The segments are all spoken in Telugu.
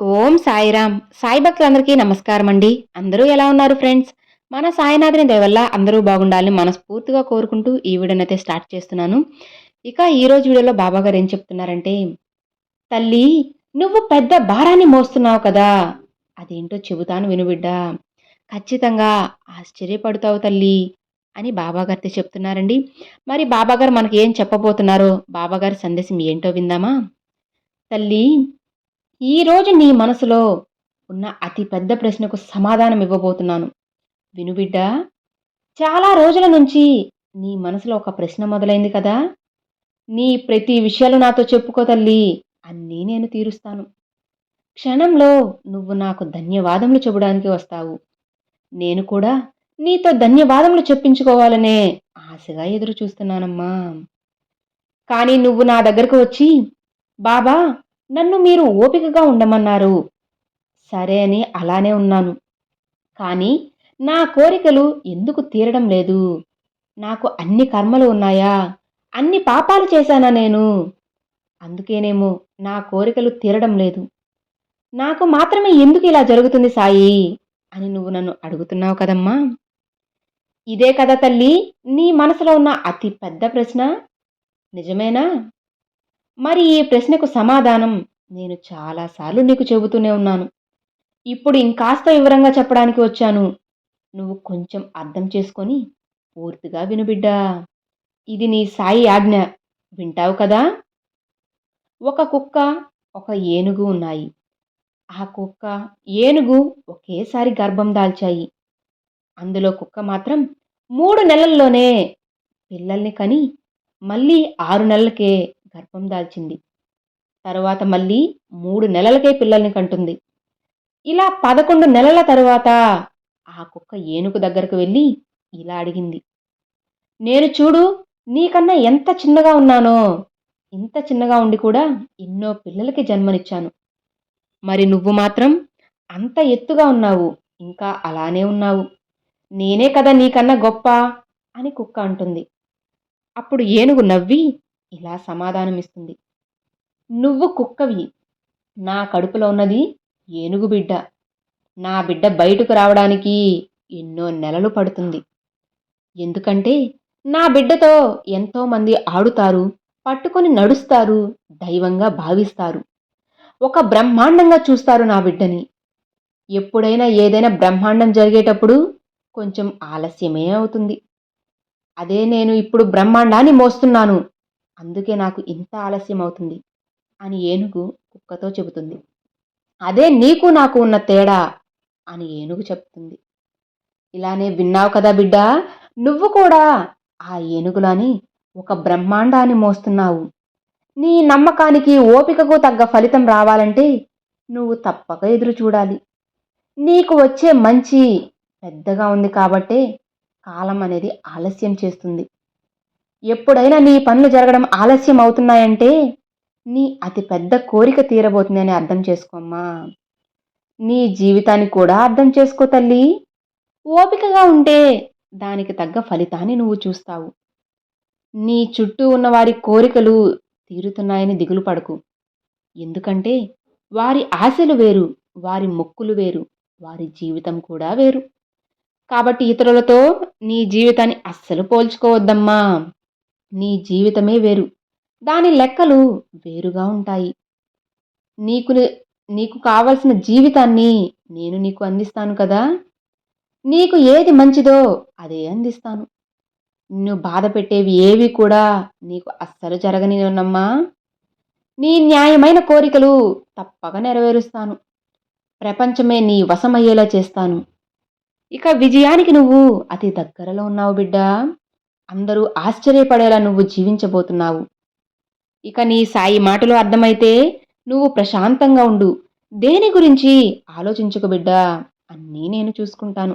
ఓం సాయిరామ్. సాయి భక్తులందరికీ నమస్కారం అండి. అందరూ ఎలా ఉన్నారు ఫ్రెండ్స్? మన సాయినాథుని దయవల్ల అందరూ బాగుండాలని మనస్ఫూర్తిగా కోరుకుంటూ ఈ వీడియోనైతే స్టార్ట్ చేస్తున్నాను. ఇక ఈ రోజు వీడియోలో బాబా గారు ఏం చెప్తున్నారంటే తల్లి నువ్వు పెద్ద భారాన్ని మోస్తున్నావు కదా. అదేంటో చెబుతాను వినుబిడ్డా ఖచ్చితంగా ఆశ్చర్యపడతావు తల్లి అని బాబాగారితో చెప్తున్నారండి. మరి బాబాగారు మనకి ఏం చెప్పబోతున్నారో బాబాగారి సందేశం ఏంటో విందామా? తల్లి ఈరోజు నీ మనసులో ఉన్న అతి పెద్ద ప్రశ్నకు సమాధానం ఇవ్వబోతున్నాను. వినుబిడ్డ చాలా రోజుల నుంచి నీ మనసులో ఒక ప్రశ్న మొదలైంది కదా. నీ ప్రతి విషయాలు నాతో చెప్పుకో తల్లి అన్నీ నేను తీరుస్తాను. క్షణంలో నువ్వు నాకు ధన్యవాదములు చెప్పడానికి వస్తావు. నేను కూడా నీతో ధన్యవాదములు చెప్పించుకోవాలనే ఆశగా ఎదురు చూస్తున్నానమ్మా కానీ నువ్వు నా దగ్గరకు వచ్చి బాబా నన్ను మీరు ఓపికగా ఉండమన్నారు. సరే అని అలానే ఉన్నాను. కానీ నా కోరికలు ఎందుకు తీరడం లేదు? నాకు అన్ని కర్మలు ఉన్నాయా? అన్ని పాపాలు చేశానా నేను? అందుకేనేమో నా కోరికలు తీరడం లేదు. నాకు మాత్రమే ఎందుకు ఇలా జరుగుతుంది సాయి? అని నువ్వు నన్ను అడుగుతున్నావు కదమ్మా. ఇదే కదా తల్లి నీ మనసులో ఉన్న అతి పెద్ద ప్రశ్న? నిజమేనా? మరి ఈ ప్రశ్నకు సమాధానం నేను చాలాసార్లు నీకు చెబుతూనే ఉన్నాను. ఇప్పుడు ఇంకాస్త వివరంగా చెప్పడానికి వచ్చాను. నువ్వు కొంచెం అర్థం చేసుకొని పూర్తిగా వినుబిడ్డా ఇది నీ సాయి ఆజ్ఞ. వింటావు కదా? ఒక కుక్క ఒక ఏనుగు ఉన్నాయి. ఆ కుక్క ఏనుగు ఒకేసారి గర్భం దాల్చాయి. అందులో కుక్క మాత్రం మూడు నెలల్లోనే పిల్లల్ని కని మళ్ళీ ఆరు నెలలకే గర్భం దాల్చింది. తరువాత మళ్ళీ మూడు నెలలకే పిల్లల్ని కంటుంది. ఇలా పదకొండు నెలల తరువాత ఆ కుక్క ఏనుగు దగ్గరకు వెళ్ళి ఇలా అడిగింది. నేను చూడు నీకన్నా ఎంత చిన్నగా ఉన్నానో ఇంత చిన్నగా ఉండి కూడా ఎన్నో పిల్లలకి జన్మనిచ్చాను. మరి నువ్వు మాత్రం అంత ఎత్తుగా ఉన్నావు ఇంకా అలానే ఉన్నావు. నేనే కదా నీకన్నా గొప్ప అని కుక్క అంటుంది. అప్పుడు ఏనుగు నవ్వి ఇలా సమాధానమిస్తుంది. నువ్వు కుక్కవి. నా కడుపులో ఉన్నది ఏనుగు బిడ్డ. నా బిడ్డ బయటకు రావడానికి ఎన్నో నెలలు పడుతుంది. ఎందుకంటే నా బిడ్డతో ఎంతోమంది ఆడుతారు పట్టుకొని నడుస్తారు దైవంగా భావిస్తారు. ఒక బ్రహ్మాండంగా చూస్తారు నా బిడ్డని. ఎప్పుడైనా ఏదైనా బ్రహ్మాండం జరిగేటప్పుడు కొంచెం ఆలస్యమే అవుతుంది. అదే నేను ఇప్పుడు బ్రహ్మాండాన్ని మోస్తున్నాను. అందుకే నాకు ఇంత ఆలస్యం అవుతుంది అని ఏనుగు కుక్కతో చెబుతుంది. అదే నీకు నాకు ఉన్న తేడా అని ఏనుగు చెప్తుంది. ఇలానే విన్నావు కదా బిడ్డ? నువ్వు కూడా ఆ ఏనుగులాని ఒక బ్రహ్మాండాన్ని మోస్తున్నావు. నీ నమ్మకానికి ఓపికకు తగ్గ ఫలితం రావాలంటే నువ్వు తప్పక ఎదురు చూడాలి. నీకు వచ్చే మంచి పెద్దగా ఉంది కాబట్టే కాలం అనేది ఆలస్యం చేస్తుంది. ఎప్పుడైనా నీ పనులు జరగడం ఆలస్యం అవుతున్నాయంటే నీ అతి పెద్ద కోరిక తీరబోతుందని అర్థం చేసుకోమ్మా నీ జీవితాన్ని కూడా అర్థం చేసుకో తల్లి. ఓపికగా ఉంటే దానికి తగ్గ ఫలితాన్ని నువ్వు చూస్తావు. నీ చుట్టూ ఉన్న వారి కోరికలు తీరుతున్నాయని దిగులు పడకు. ఎందుకంటే వారి ఆశలు వేరు వారి మొక్కులు వేరు వారి జీవితం కూడా వేరు. కాబట్టి ఇతరులతో నీ జీవితాన్ని అస్సలు పోల్చుకోవద్దమ్మా. నీ జీవితమే వేరు. దాని లెక్కలు వేరుగా ఉంటాయి. నీకు నీకు కావలసిన జీవితాన్ని నేను నీకు అందిస్తాను కదా? నీకు ఏది మంచిదో అదే అందిస్తాను. నిన్ను బాధ పెట్టేవి ఏవి కూడా నీకు అస్సలు జరగనివన్నమ్మా నీ న్యాయమైన కోరికలు తప్పక నెరవేరుస్తాను. ప్రపంచమే నీ వశమయ్యేలా చేస్తాను. ఇక విజయానికి నువ్వు అతి దగ్గరలో ఉన్నావు బిడ్డ. అందరూ ఆశ్చర్యపడేలా నువ్వు జీవించబోతున్నావు. ఇక నీ సాయి మాటలు అర్థమైతే నువ్వు ప్రశాంతంగా ఉండు. దేని గురించి ఆలోచించుకు బిడ్డా అన్నీ నేను చూసుకుంటాను.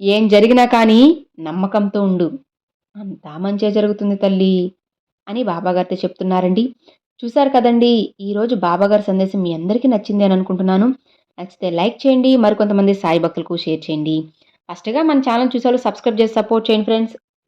ఏం జరిగినా కానీ నమ్మకంతో ఉండు. అంతా మంచే జరుగుతుంది తల్లి అని బాబాగారితో చెప్తున్నారండి. చూశారు కదండి ఈరోజు బాబాగారి సందేశం మీ అందరికీ నచ్చింది అని అనుకుంటున్నాను. నచ్చితే లైక్ చేయండి మరికొంతమంది సాయి భక్తులకు షేర్ చేయండి. ఫస్ట్గా మన ఛానల్ చూసారు సబ్స్క్రైబ్ చేసి సపోర్ట్ చేయండి friends.